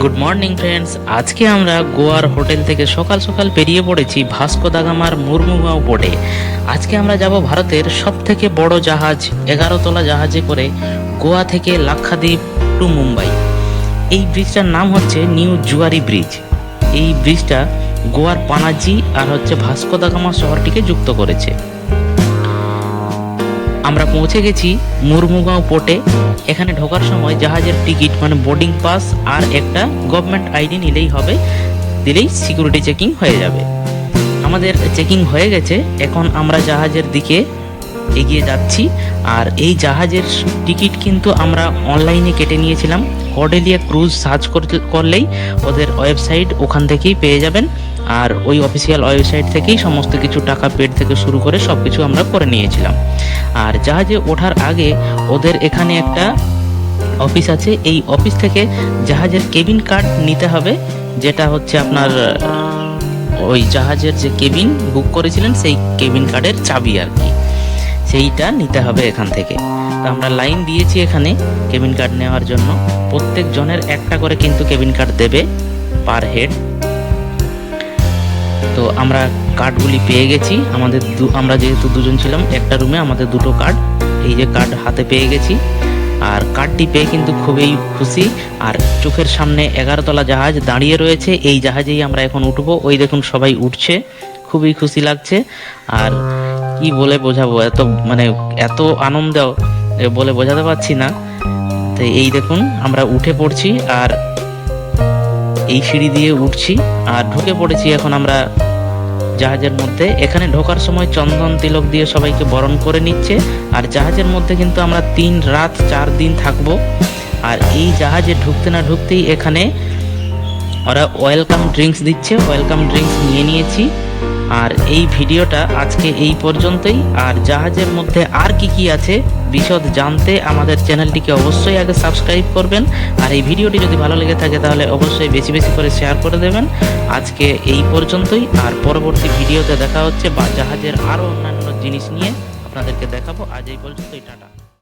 Good morning friends আজকে আমরা গোয়ার হোটেল থেকে সকাল সকাল বেরিয়ে পড়েছি ভাস্কো দাগামার মুরমুগাঁও পোর্টে আজকে আমরা যাব ভারতের সব থেকে বড় জাহাজ, এগারো তলা জাহাজে করে গোয়া থেকে লাক্ষাদ্বীপ টু মুম্বাই। এই ব্রিজটার নাম হচ্ছে নিউ জুয়ারি ব্রিজ এই ব্রিজটা গোয়ার পানাজি আর হচ্ছে ভাস্কো দাগামা শহরটিকে যুক্ত করেছে। আমরা পৌঁছে গেছি মুরমুগাঁও পোর্টে। এখানে ঢোকার সময় জাহাজের টিকিট মানে বোর্ডিং পাস আর একটা গভর্নমেন্ট আইডি নিলেই হবে। দিলেই সিকিউরিটি চেকিং হয়ে যাবে। আমাদের চেকিং হয়ে গেছে। এখন আমরা জাহাজের দিকে এগিয়ে যাচ্ছি। আর এই জাহাজের টিকিট কিন্তু আমরা অনলাইনে কেটে নিয়েছিলাম। কর্ডেলিয়া ক্রুজ সার্চ করলেই ওদের ওয়েবসাইট ওখান থেকেই পেয়ে যাবেন। আর ওই অফিসিয়াল ওয়েবসাইট থেকেই সমস্ত কিছু টাকা পেড থেকে শুরু করে সব কিছু আমরা করে নিয়েছিলাম। আর জাহাজে ওঠার আগে ওদের এখানে একটা অফিস আছে। এই অফিস থেকে জাহাজের কেবিন কার্ড নিতে হবে, যেটা হচ্ছে আপনার, ওই জাহাজের যে কেবিন বুক করেছিলেন, সেই কেবিন কার্ডের চাবি আর কি। সেইটা নিতে হবে এখান থেকে। তো আমরা লাইন দিয়েছি এখানে কেবিন কার্ড নেওয়ার জন্য। প্রত্যেক জনের একটা করে কিন্তু কেবিন কার্ড দেবে পার হেড। তো আমরা কার্ডগুলি পেয়ে গেছি। আমাদের দু- আমরা যেহেতু দুজন ছিলাম, একটা রুমে আমাদের দুটো কার্ড এই যে কার্ড হাতে পেয়ে গেছি। আর কার্ডটি পেয়ে কিন্তু খুবই খুশি। আর চোখের সামনে এগারোতলা জাহাজ দাঁড়িয়ে রয়েছে, এই জাহাজেই আমরা এখন উঠবো। ওই দেখুন সবাই উঠছে, খুবই খুশি লাগছে। আর কি বলে বোঝাবো, এত মানে এত আনন্দ বলে বোঝাতে পারছি না। তো এই দেখুন, আমরা উঠে পড়ছি, আর এই সিঁড়ি দিয়ে উঠছি। আর ঢুকে পড়েছি এখন আমরা জাহাজের মধ্যে। এখানে ঢোকার সময় চন্দন তিলক দিয়ে সবাইকে বরণ করে নিচ্ছে। আর জাহাজের মধ্যে কিন্তু আমরা তিন রাত, চার দিন থাকব। আর এই জাহাজে ঢুকতে না ঢুকতেই এখানে ওরা ওয়েলকাম ড্রিঙ্কস দিচ্ছে। ওয়েলকাম ড্রিঙ্কস নিয়ে নিয়েছি। আর এই ভিডিওটা আজকে এই পর্যন্তই। আর জাহাজের মধ্যে আর কি কি আছে বিশদ জানতে আমাদের চ্যানেলটিকে অবশ্যই আগে সাবস্ক্রাইব করবেন। আর এই ভিডিওটি যদি ভালো লেগে থাকে তাহলে অবশ্যই বেশি বেশি করে শেয়ার করে দেবেন। আজকে এই পর্যন্তই। আর পরবর্তী ভিডিওতে দেখা হচ্ছে বা জাহাজের আরও অন্যান্য জিনিস নিয়ে আপনাদেরকে দেখাবো। আজ এই পর্যন্তই, টাটা।